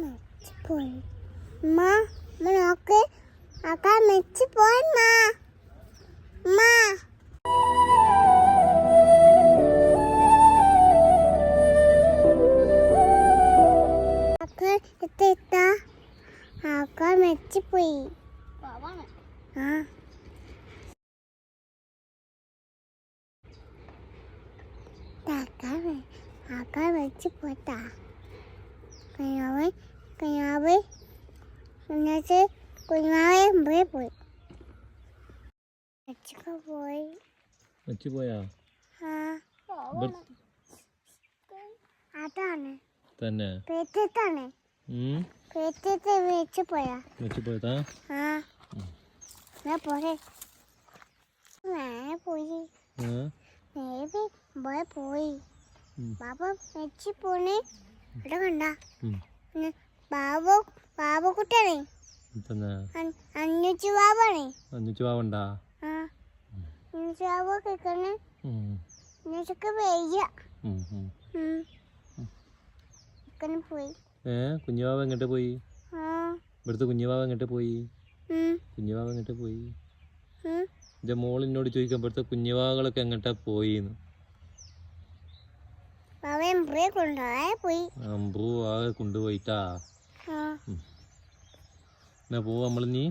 മെച്ചിപ്പോയി അമ്മ നോക്ക്. ആക്കാ മെച്ചിപ്പോയി അമ്മ അമ്മ ആക്ക എത്താ ആക്കാ മെച്ചിപ്പോയി ആ. ആക്കാ വെച്ച് മെച്ചിപ്പോട്ടാ കയ്യാവ് കയ്യാവ് എന്നിട്ട് കുഞ്ഞാവെ മുമ്പേ പോയി. അച്ഛക്ക് പോയി. വെച്ച് പോയാ? അതാണ്. തന്നെ. പേറ്റത്താണ്. ഉം. പേറ്റത്ത് വെച്ച് പോയാ. വെച്ച് പോയതാ? ആ. ഞാൻ പോരെ. നേരെ പോയി. നേരെ പോയി. ബാബ വെച്ച് പോണേ. ഇവിടെ കണ്ട. ബാബു ബാബു കുട്ടിയാണേ അഞ്ഞൂറ്റി ബാബാണേ. അഞ്ഞൂറ്റി ബാബുണ്ടാ? അഞ്ഞൂറ്റി ബാബു കേൾക്കണേ ഏ കുഞ്ഞുവാവ എങ്ങോട്ട് പോയി? ഇവിടുത്തെ കുഞ്ഞുവാവ എങ്ങോട്ട് പോയി? ഉം, കുഞ്ഞുവാവ എങ്ങോട്ട് പോയി? എന്റെ മോൾ എന്നോട് ചോദിക്കാൻ ഇവിടുത്തെ കുഞ്ഞുവാവകളൊക്കെ എങ്ങോട്ടാ പോയിന്ന്? ബാബയും പുറേ കൊണ്ടുപോയ. പോയി? അമ്പൂ ആകെ കൊണ്ടുപോയിട്ടാ. എന്നാ പോവാ നമ്മൾ നീ